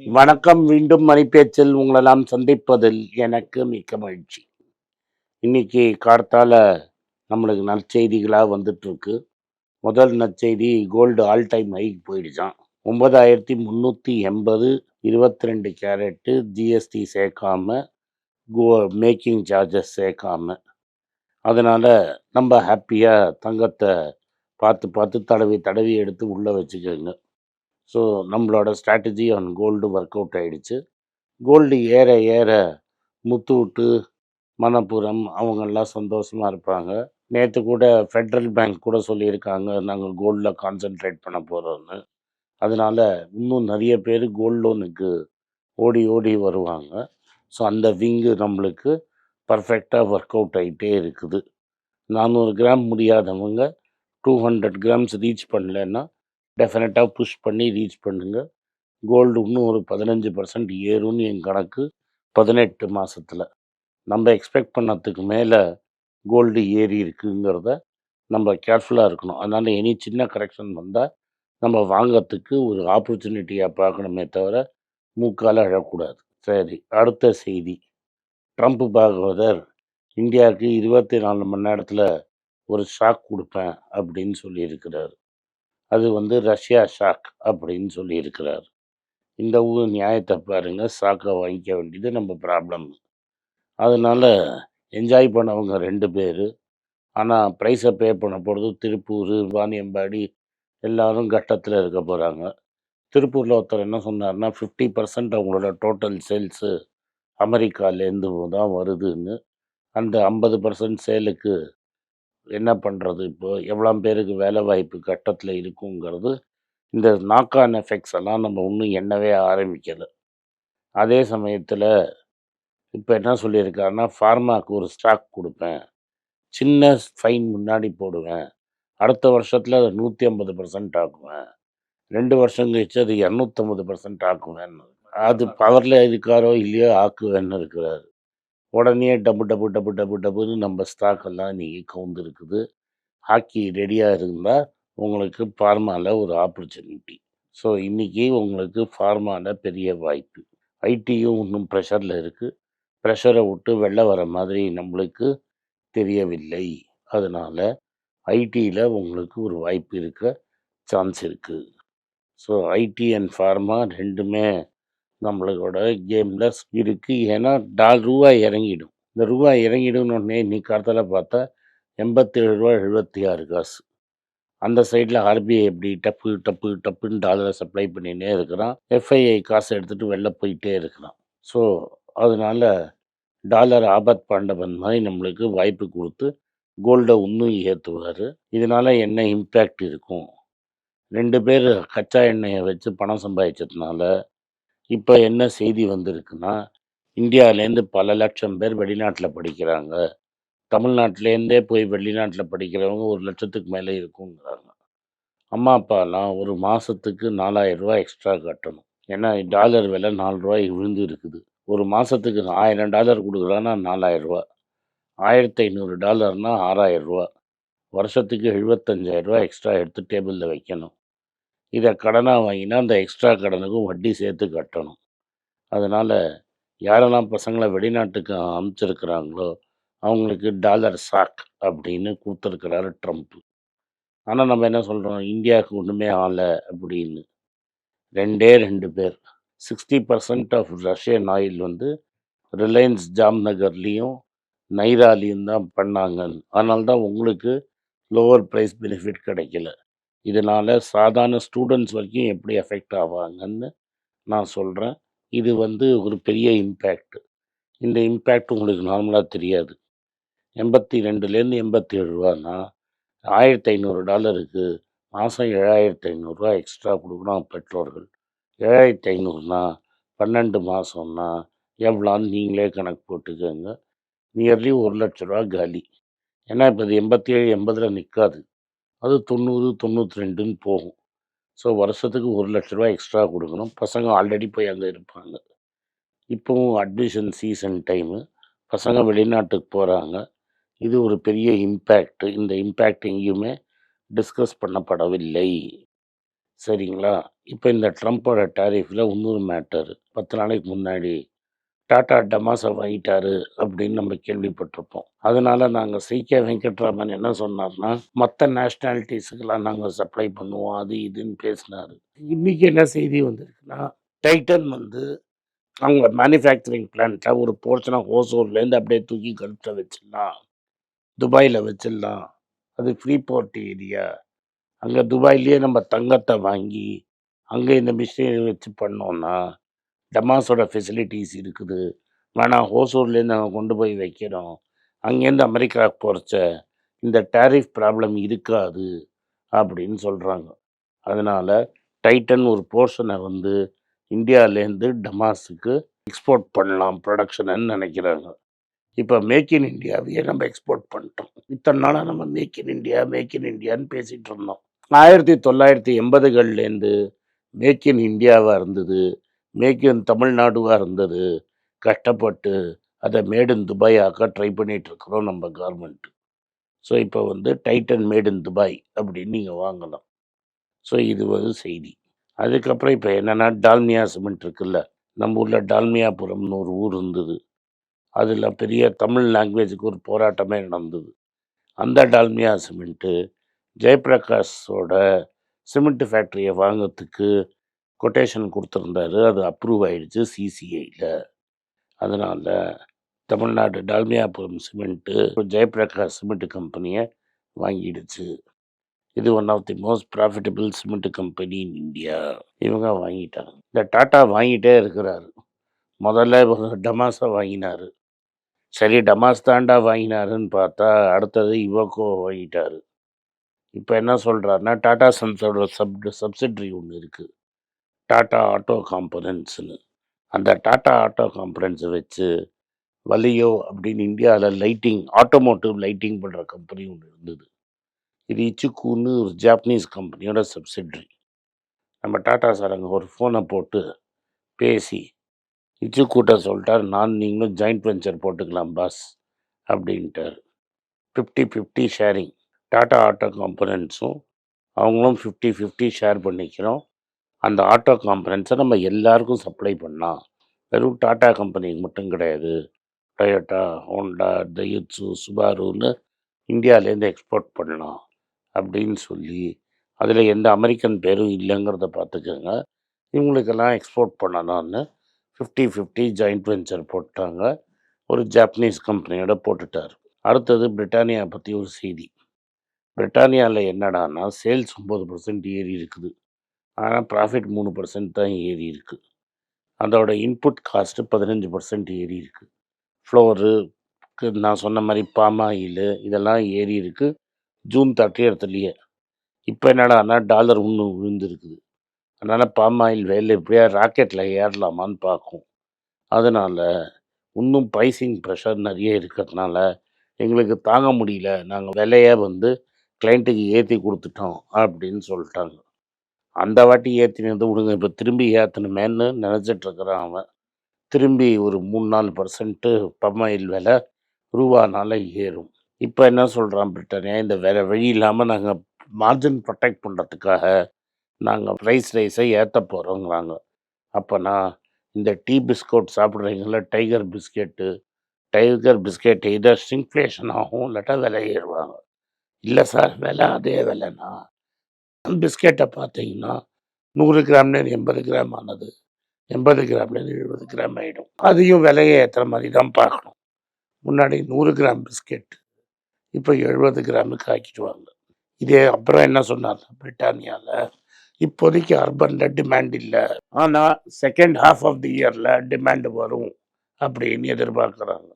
வணக்கம். மீண்டும் மணிப்பேச்சில் உங்களெல்லாம் சந்திப்பதில் எனக்கு மிக்க மகிழ்ச்சி. இன்னைக்கு கார்த்தால நம்மளுக்கு நற்செய்திகளாக வந்துட்டு இருக்கு முதல் நற்செய்தி கோல்டு ஆல் டைம் ஹைக்கு போயிடுச்சான் ஒன்பதாயிரத்தி முந்நூற்றி எண்பது இருபத்தி ரெண்டு கேரட்டு ஜிஎஸ்டி சேர்க்காம கோ மேக்கிங் சார்ஜஸ் சேர்க்காம. அதனால் நம்ம ஹாப்பியாக தங்கத்தை பார்த்து பார்த்து தடவி தடவி எடுத்து உள்ளே வச்சுக்கோங்க. ஸோ நம்மளோட strategy on gold work out ஆகிடுச்சு கோல்டு ஏற ஏற முத்தூட்டு மணப்புரம் அவங்கெல்லாம் சந்தோஷமாக இருப்பாங்க. நேற்று கூட ஃபெட்ரல் பேங்க் கூட சொல்லியிருக்காங்க நாங்கள் கோல்டில் கான்சென்ட்ரேட் பண்ண போகிறோம்னு அதனால் இன்னும் நிறைய பேர் கோல்ட் லோனுக்கு ஓடி ஓடி வருவாங்க. ஸோ அந்த விங்கு நம்மளுக்கு பர்ஃபெக்டாக ஒர்க் அவுட் ஆகிட்டே இருக்குது. நானூறு கிராம் முடியாதவங்க டூ ஹண்ட்ரட் கிராம்ஸ் ரீச் பண்ணலன்னா டெஃபினட்டாக புஷ் பண்ணி ரீச் பண்ணுங்கள் கோல்டு இன்னும் ஒரு பதினஞ்சு பர்சன்ட் ஏறும்னு என் கணக்கு பதினெட்டு மாதத்தில் நம்ம எக்ஸ்பெக்ட் பண்ணதுக்கு மேலே கோல்டு ஏறி இருக்குங்கிறத நம்ம கேர்ஃபுல்லாக இருக்கணும். அதனால் எனி சின்ன கரெக்ஷன் வந்தால் நம்ம வாங்கிறதுக்கு ஒரு ஆப்பர்ச்சுனிட்டியாக பார்க்கணுமே தவிர மூக்கால் அழக்கூடாது. சரி அடுத்த செய்தி. ட்ரம்ப் பாகவதர் இந்தியாவுக்கு இருபத்தி நாலு மணி நேரத்தில் ஒரு ஷாக் கொடுப்பேன் அப்படின்னு சொல்லியிருக்கிறார். அது வந்து ரஷ்யா ஷாக் அப்படின்னு சொல்லியிருக்கிறார். இந்த ஊர் நியாயத்தை பாருங்க. ஷாக்கை வாங்கிக்க வேண்டியது நம்ம ப்ராப்ளம் அதனால் என்ஜாய் பண்ணவங்க ரெண்டு பேர். ஆனால் ப்ரைஸை பே பண்ண போகிறது திருப்பூர் வாணியம்பாடி எல்லாரும் கட்டத்தில் இருக்க போகிறாங்க திருப்பூரில் ஒருத்தர் என்ன சொன்னார்னா ஃபிஃப்டி பர்சன்ட் அவங்களோட டோட்டல் சேல்ஸு அமெரிக்காலேருந்து தான் வருதுன்னு. அந்த ஐம்பது பர்சன்ட் சேலுக்கு என்ன பண்ணுறது இப்போ? எவ்வளோ பேருக்கு வேலை வாய்ப்பு கட்டத்தில் இருக்குங்கிறது இந்த நாக்கான் எஃபெக்ட்ஸ் எல்லாம் நம்ம இன்னும் எண்ணவே ஆரம்பிக்கலை. அதே சமயத்தில் இப்போ என்ன சொல்லியிருக்காருன்னா ஃபார்மாக்கு ஒரு ஸ்டாக் கொடுப்பேன். சின்ன ஃபைன் முன்னாடி போடுவேன். அடுத்த வருஷத்தில் அதை நூற்றி ஐம்பது பர்சன்ட் ஆக்குவேன். ரெண்டு வருஷம் கழிச்சு அது இரநூத்தம்பது பர்சன்ட் ஆக்குவேன் அது பவரில் இருக்காரோ இல்லையோ ஆக்குவேன்னு இருக்கிறாரு. உடனே டபு டபு டபு டபு டபுன்னு நம்ம ஸ்டாக் எல்லாம் இன்னைக்கு கவுந்துருக்குது ஹாக்கி ரெடியாக இருந்தால் உங்களுக்கு ஃபார்மாவில் ஒரு ஆப்பர்ச்சுனிட்டி. ஸோ இன்றைக்கி உங்களுக்கு ஃபார்மாவில் பெரிய வாய்ப்பு. ஐடியும் இன்னும் ப்ரெஷரில் இருக்குது ப்ரெஷரை விட்டு வெளில வர மாதிரி நம்மளுக்கு தெரியவில்லை. அதனால் ஐடியில் உங்களுக்கு ஒரு வாய்ப்பு இருக்க சான்ஸ் இருக்குது ஸோ ஐடி அண்ட் ஃபார்மா ரெண்டுமே நம்மளோட கேமில் இருக்குது ஏன்னா டால் ரூபாய் இறங்கிடும். இந்த ரூபாய் இறங்கிடும்னு இன்னைக்கு காலத்தில் பார்த்தா எண்பத்தேழு ரூபா எழுபத்தி ஆறு காசு. அந்த சைடில் ஆர்பிஐ எப்படி டப்பு டப்பு டப்புன்னு டாலரை சப்ளை பண்ணினே இருக்கிறான். எஃப்ஐஐ காசு எடுத்துகிட்டு வெளில போயிட்டே இருக்கிறான். ஸோ அதனால டாலர் ஆபத் பாண்டவன் மாதிரி நம்மளுக்கு வாய்ப்பு கொடுத்து கோல்டை இன்னும் ஏற்றுவார் இதனால என்ன இம்பேக்ட் இருக்கும்? ரெண்டு பேர் கச்சா எண்ணெயை வச்சு பணம் சம்பாதிச்சதுனால இப்போ என்ன செய்தி வந்திருக்குன்னா இந்தியாவிலேருந்து பல லட்சம் பேர் வெளிநாட்டில் படிக்கிறாங்க. தமிழ்நாட்டிலேருந்தே போய் வெளிநாட்டில் படிக்கிறவங்க ஒரு லட்சத்துக்கு மேலே இருக்குங்கிறாங்க. அம்மா அப்பாலாம் ஒரு மாதத்துக்கு நாலாயிரம் எக்ஸ்ட்ரா கட்டணும். ஏன்னா டாலர் விலை நாலு ரூபாய் விழுந்து இருக்குது. ஒரு மாதத்துக்கு ஆயிரம் டாலர் கொடுக்குறான்னா நாலாயிரம் ரூபா ஆயிரத்தி ஐநூறு டாலர்னா ஆறாயிரம் ரூபா வருஷத்துக்கு எழுபத்தஞ்சாயிரரூபா எக்ஸ்ட்ரா எடுத்து டேபிளில் வைக்கணும். இதை கடனாக வாங்கினா அந்த எக்ஸ்ட்ரா கடனுக்கும் வட்டி சேர்த்து கட்டணும். அதனால் யாரெல்லாம் பசங்களை வெளிநாட்டுக்கு அமுச்சிருக்கிறாங்களோ அவங்களுக்கு டாலர் சாக் அப்படின்னு கொடுத்துருக்கிறாரு ட்ரம்ப். ஆனால் நம்ம என்ன சொல்கிறோம் இந்தியாவுக்கு ஒன்றுமே ஆலை அப்படின்னு. ரெண்டே ரெண்டு பேர். Sixty percent of Russian oil வந்து ரிலையன்ஸ் ஜாம்நகர்லேயும் நைராலையும் தான் பண்ணாங்க அதனால்தான் உங்களுக்கு லோவர் ப்ரைஸ் பெனிஃபிட் கிடைக்கல. இதனால் சாதாரண ஸ்டூடெண்ட்ஸ் வரைக்கும் எப்படி எஃபெக்ட் ஆவாங்கன்னு நான் சொல்கிறேன் இது வந்து ஒரு பெரிய இம்பேக்ட் இந்த இம்பேக்ட் உங்களுக்கு நார்மலாக தெரியாது. எண்பத்தி ரெண்டுலேருந்து எண்பத்தி ஏழு ரூபானா ஆயிரத்தி ஐநூறு டாலருக்கு மாதம் ஏழாயிரத்தி ஐநூறுரூவா எக்ஸ்ட்ரா கொடுக்கணும் பெற்றோர்கள். ஏழாயிரத்தி ஐநூறுனா பன்னெண்டு மாதம்னா எவ்வளோன்னு நீங்களே கணக்கு போட்டுக்கோங்க. நியர்லி ஒரு லட்ச ரூபா காலி. ஏன்னா இப்போ இது எண்பத்தி ஏழு எண்பதில் நிற்காது அது தொண்ணூறு தொண்ணூற்றி ரெண்டுன்னு போகும். ஸோ வருஷத்துக்கு ஒரு லட்ச ரூபா எக்ஸ்ட்ரா கொடுக்கணும். பசங்க ஆல்ரெடி போய் அங்கே இருப்பாங்க. இப்போவும் அட்மிஷன் சீசன் டைமு பசங்க வெளிநாட்டுக்கு போகிறாங்க இது ஒரு பெரிய இம்பேக்ட் இந்த இம்பேக்ட் எங்கேயுமே டிஸ்கஸ் பண்ணப்படவில்லை. சரிங்களா? இப்போ இந்த ட்ரம்ப்போட டாரிஃபில் இன்னொரு மேட்டர் பத்து நாளைக்கு முன்னாடி டாடா டமாஸை வாங்கிட்டாரு அப்படின்னு நம்ம கேள்விப்பட்டிருப்போம். அதனால நாங்கள் சி கே வெங்கட்ராமன் என்ன சொன்னார்னா மற்ற நேஷ்னாலிட்டிஸுக்கெல்லாம் நாங்கள் சப்ளை பண்ணுவோம் அது இதுன்னு பேசினார். இன்னைக்கு என்ன செய்தி வந்திருக்குன்னா டைட்டன் வந்து அவங்க மேனுஃபேக்சரிங் பிளான்ட்டை ஒரு போர்ஷனாக ஹோசூர்லேருந்து அப்படியே தூக்கி கழுத்தை வச்சிடலாம் துபாயில் வச்சிடலாம் அது ஃப்ரீ போர்ட் ஏரியா அங்கே துபாயிலேயே நம்ம தங்கத்தை வாங்கி அங்கே இந்த மிஷினரி வச்சு பண்ணோன்னா டமாஸோட ஃபெசிலிட்டிஸ் இருக்குது. வேணாம் ஹோசூர்லேருந்து நாங்கள் கொண்டு போய் வைக்கிறோம் அங்கேருந்து அமெரிக்காவுக்கு போகிறச்ச இந்த டேரிஃப் ப்ராப்ளம் இருக்காது அப்படின்னு சொல்கிறாங்க அதனால் டைட்டன் ஒரு போர்ஷனை வந்து இந்தியாவிலேருந்து டமாஸுக்கு எக்ஸ்போர்ட் பண்ணலாம் ப்ரொடக்ஷன்னு நினைக்கிறாங்க. இப்போ மேக் இன் இந்தியாவையே நம்ம எக்ஸ்போர்ட் பண்ணிட்டோம். இத்தனை நாளாக நம்ம make in India make in இந்தியான்னு பேசிகிட்டு இருந்தோம். ஆயிரத்தி தொள்ளாயிரத்தி எண்பதுகள்லேருந்து மேக் இன் இந்தியாவாக இருந்தது. மேக் இன் தமிழ்நாடுவாக இருந்தது. கஷ்டப்பட்டு அதை மேட் இன் துபாய் ஆக்க ட்ரை பண்ணிகிட்ருக்குறோம் இருக்கிறோம் நம்ம கவர்மெண்ட்டு ஸோ இப்போ வந்து டைட்டன் மேட் இன் துபாய் அப்படின்னு நீங்கள் வாங்கலாம். ஸோ இது ஒரு செய்தி. அதுக்கப்புறம் இப்போ என்னென்னா டால்மியா சிமெண்ட் இருக்குல்ல? நம்ம ஊரில் டால்மியாபுரம்னு ஒரு ஊர் இருந்தது. அதில் பெரிய தமிழ் லாங்குவேஜுக்கு ஒரு போராட்டமே நடந்தது. அந்த டால்மியா சிமெண்ட்டு ஜெயபிரகாஷோட சிமெண்ட் ஃபேக்ட்ரியை வாங்கிறதுக்கு கொட்டேஷன் கொடுத்துருந்தாரு. அது அப்ரூவ் ஆயிடுச்சு சிசிஐயில் அதனால் தமிழ்நாடு டால்மியாபுரம் சிமெண்ட்டு ஜெயபிரகாஷ் சிமெண்ட் கம்பெனியை வாங்கிடுச்சு. இது one of the most profitable cement company in India இவங்க வாங்கிட்டாங்க. இந்த டாட்டா வாங்கிட்டே இருக்கிறாரு. முதல்ல இவங்க டமாஸை வாங்கினாரு. சரி டமாஸ் தாண்டா வாங்கினாருன்னு பார்த்தா அடுத்தது இவக்கோ வாங்கிட்டாரு. இப்போ என்ன சொல்கிறாருன்னா டாடா சன்ஸோட சப் சப்சிட்ரி ஒன்று இருக்குது டாட்டா ஆட்டோ காம்பனன்ட்ஸ்னு அந்த டாட்டா ஆட்டோ காம்பனன்ட்ஸை வச்சு வலியோ அப்படின்னு இந்தியாவில் லைட்டிங் ஆட்டோமோட்டிவ் லைட்டிங் பண்ணுற கம்பெனி ஒன்று இருந்தது. இது இச்சுக்குன்னு ஒரு ஜாப்பனீஸ் கம்பெனியோட சப்சிட்ரி. நம்ம டாட்டா சார் அங்கே ஒரு ஃபோனை போட்டு பேசி இச்சுக்கூட்ட சொல்லிட்டார் நான் நீங்களும் ஜாயிண்ட் வெஞ்சர் போட்டுக்கலாம் பாஸ் அப்படின்ட்டார். Fifty fifty sharing. Tata auto காம்பனன்ட்ஸும் அவங்களும் ஃபிஃப்டி ஃபிஃப்டி ஷேர் பண்ணிக்கிறோம். அந்த ஆட்டோ காம்பனன்ஸை நம்ம எல்லாருக்கும் சப்ளை பண்ணலாம் வெறும் டாட்டா கம்பெனிக்கு மட்டும் கிடையாது. டொயோட்டா ஹோண்டா டையட்ஸு சுபாருன்னு இந்தியாவிலேருந்து எக்ஸ்போர்ட் பண்ணலாம் அப்படின்னு சொல்லி அதில் எந்த அமெரிக்கன் பேரும் இல்லைங்கிறத பார்த்துக்கோங்க. இவங்களுக்கெல்லாம் எக்ஸ்போர்ட் பண்ணலான்னு ஃபிஃப்டி ஃபிஃப்டி ஜாயிண்ட் வெஞ்சர் போட்டாங்க. ஒரு ஜாப்பனீஸ் கம்பெனியோட போட்டுட்டார். அடுத்தது பிரிட்டானியா பற்றி ஒரு செய்தி. பிரிட்டானியாவில் என்னடான்னா சேல்ஸ் ஒம்பது பர்சன்ட் ஏறி இருக்குது. ஆனால் ப்ராஃபிட் மூணு பர்சன்ட் தான் ஏறி இருக்குது அதோட இன்புட் காஸ்ட்டு பதினஞ்சு பர்சன்ட் ஏறி இருக்குது ஃப்ளோரு நான் சொன்ன மாதிரி பாம் இதெல்லாம் ஏறி இருக்குது ஜூன் தேர்ட்டியத்துலேயே இப்போ என்னடான்னா டாலர் ஒன்று விழுந்துருக்குது. அதனால் பாம் ஆயில் வேலை எப்படியா ராக்கெட்டில் ஏறலாமான்னு பார்க்கும். அதனால் இன்னும் ப்ரைஸிங் ப்ரெஷர் நிறைய இருக்கிறதுனால எங்களுக்கு தாங்க முடியல. நாங்கள் விலையை வந்து கிளைண்ட்டுக்கு ஏற்றி கொடுத்துட்டோம் அப்படின்னு சொல்லிட்டாங்க. அந்த வாட்டி ஏற்றினது விடுங்க. இப்போ திரும்பி ஏற்றணுமேன்னு நினச்சிட்ருக்குறான் அவன். திரும்பி ஒரு மூணு நாலு பர்சன்ட்டு பம்மாயில் விலை ரூபானால ஏறும். இப்போ என்ன சொல்கிறான் பிரிட்டானியா இந்த வேற வழி இல்லாமல் நாங்கள் மார்ஜின் ப்ரொடெக்ட் பண்ணுறதுக்காக நாங்கள் ப்ரைஸ் ரைஸை ஏற்ற போகிறோங்கிறாங்க அப்போனா இந்த டீ பிஸ்கட் சாப்பிட்றீங்களா டைகர் பிஸ்கெட்டு டைகர் பிஸ்கெட் இதை இன்ஃப்ளேஷன் ஆகும் இல்லாட்டா விலை ஏறுவாங்க. இல்லை சார் விலை அதே விலைண்ணா. பிஸ்கெட்டை பார்த்தீங்கன்னா நூறு கிராம்லேருந்து எண்பது கிராம் ஆனது. எண்பது கிராம்லேருந்து எழுபது கிராம் ஆகிடும் அதையும் விலையை ஏற்றுற மாதிரி தான் பார்க்கணும். முன்னாடி நூறு கிராம் பிஸ்கெட் இப்போ எழுபது கிராமுக்கு ஆக்கிடுவாங்க இதே அப்புறம் என்ன சொன்னார் பிரிட்டானியாவில் இப்போதைக்கு அர்பனில் டிமாண்ட் இல்லை. ஆனால் செகண்ட் ஹாஃப் ஆஃப் தி இயரில் டிமாண்ட் வரும் அப்படின்னு எதிர்பார்க்குறாங்க.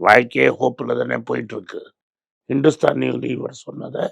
வாழ்க்கையே ஹோப்பில் தானே போயிட்டுருக்கு இந்துஸ்தான் இவர் சொன்னதை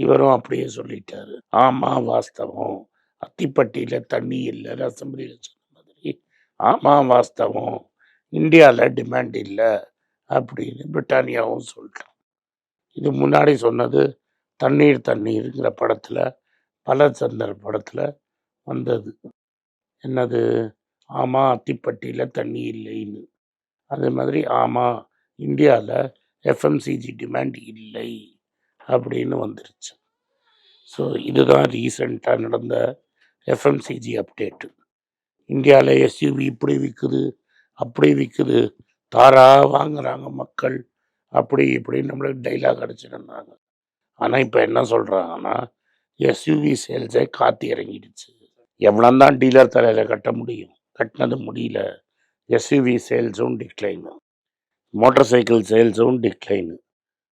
இவரும் அப்படியே சொல்லிட்டாரு. ஆமாம் வாஸ்தவம். அத்திப்பட்டியில் தண்ணி இல்லை அசம்பிளியில் சொன்ன மாதிரி. ஆமாம் வாஸ்தவம். இந்தியாவில் டிமாண்ட் இல்லை அப்படின்னு பிரிட்டானியாவும் சொல்லிட்டான் இது முன்னாடி சொன்னது தண்ணீர் தண்ணீருங்கிற படத்தில் பல சந்தர் படத்தில் வந்தது. என்னது? ஆமாம் அத்திப்பட்டியில் தண்ணி இல்லைன்னு. அதே மாதிரி ஆமாம் இந்தியாவில் எஃப்எம்சிஜி டிமாண்ட் இல்லை. அப்படின்னு வந்துருச்சு. ஸோ இதுதான் ரீசெண்டாக நடந்த எஃப்எம்சிஜி அப்டேட்டு இந்தியாவில் எஸ்யூவி இப்படி விற்குது அப்படி விற்குது தாரா வாங்குறாங்க மக்கள். அப்படி இப்படின்னு நம்மளுக்கு டைலாக் அடிச்சிருந்தாங்க ஆனால் இப்போ என்ன சொல்கிறாங்கன்னா எஸ்யூவி சேல்ஸே காத்தி இறங்கிடுச்சு. எவ்வளோ தான் டீலர் தலையில் கட்ட முடியும் கட்டினது முடியல. எஸ்யூவி சேல்ஸும் டிக்ளைனு மோட்டார் சைக்கிள் சேல்ஸும் டிக்ளைனு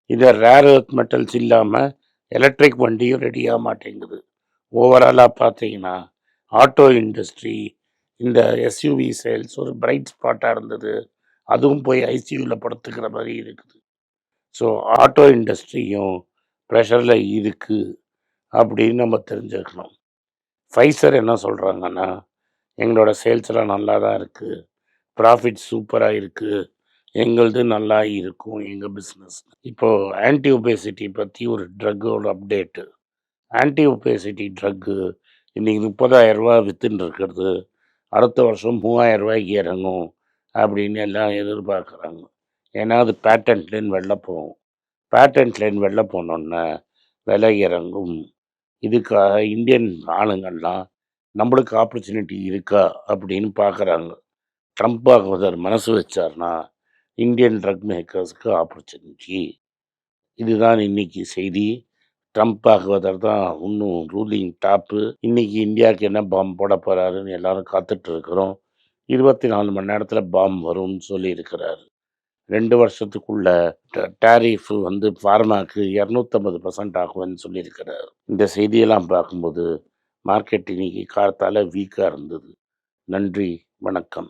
இதை ரேர் எர்த் மெட்டல்ஸ் இல்லாமல் எலக்ட்ரிக் வண்டியும் ரெடியாக மாட்டேங்குது. ஓவராலாக பார்த்தீங்கன்னா ஆட்டோ இண்டஸ்ட்ரி இந்த எஸ்யூவி சேல்ஸ் ஒரு பிரைட் ஸ்பாட்டாக இருந்தது. அதுவும் போய் ஐசியூவில் படுத்துக்கிற மாதிரி இருக்குது. ஸோ ஆட்டோ இண்டஸ்ட்ரியும் ப்ரெஷரில் இருக்குது அப்படின்னு நம்ம தெரிஞ்சுக்கணும். ஃபைசர் என்ன சொல்கிறாங்கன்னா எங்களோட சேல்ஸ்லாம் நல்லா தான் இருக்குது ப்ராஃபிட் சூப்பராக இருக்குது எங்களது நல்லா இருக்கும் எங்கள் பிஸ்னஸ் இப்போது ஆன்டி ஒபேசிட்டி பற்றி ஒரு ட்ரக்கோட அப்டேட்டு ஆன்டி ஒபேசிட்டி ட்ரக்கு இன்றைக்கி முப்பதாயிரரூபா விற்றுன்னு வித்துன்னு இருக்கிறது. அடுத்த வருஷம் மூவாயிரரூபாய்க்கு இறங்கும் அப்படின்னு எல்லாம் எதிர்பார்க்குறாங்க. ஏன்னா அது பேட்டன்ட் லைன் வெளில போகும். பேட்டன்ட் லைன் வெளில போனோன்னே விலை இறங்கும். இதுக்காக இந்தியன் ஆளுங்கள்லாம் நம்மளுக்கு ஆப்பர்ச்சுனிட்டி இருக்கா அப்படின்னு பார்க்குறாங்க. ட்ரம்ப் ஆகுவதர் மனசு வச்சார்னா இந்தியன் ட்ரக் மேக்கர்ஸ்க்கு ஆப்பர்ச்சுனிட்டி. இதுதான் இன்னைக்கு செய்தி. ட்ரம்ப் ஆகுவதால் தான் இன்னும் ரூலிங் டாப்பு இன்னைக்கு இந்தியாவுக்கு என்ன பாம்பு போட போகிறாருன்னு எல்லாரும் காத்துட்டு இருக்கிறோம். இருபத்தி நாலு மணி நேரத்தில் பாம்பு வரும்னு சொல்லியிருக்கிறாரு ரெண்டு வருஷத்துக்குள்ள டேரிஃப் வந்து ஃபார்மாக்கு இரநூத்தம்பது பர்சன்ட் ஆகும்னு சொல்லியிருக்கிறார் இந்த செய்தியெல்லாம் பார்க்கும்போது மார்க்கெட் இன்னைக்கு காலத்தால் வீக்காக இருந்தது. நன்றி வணக்கம்.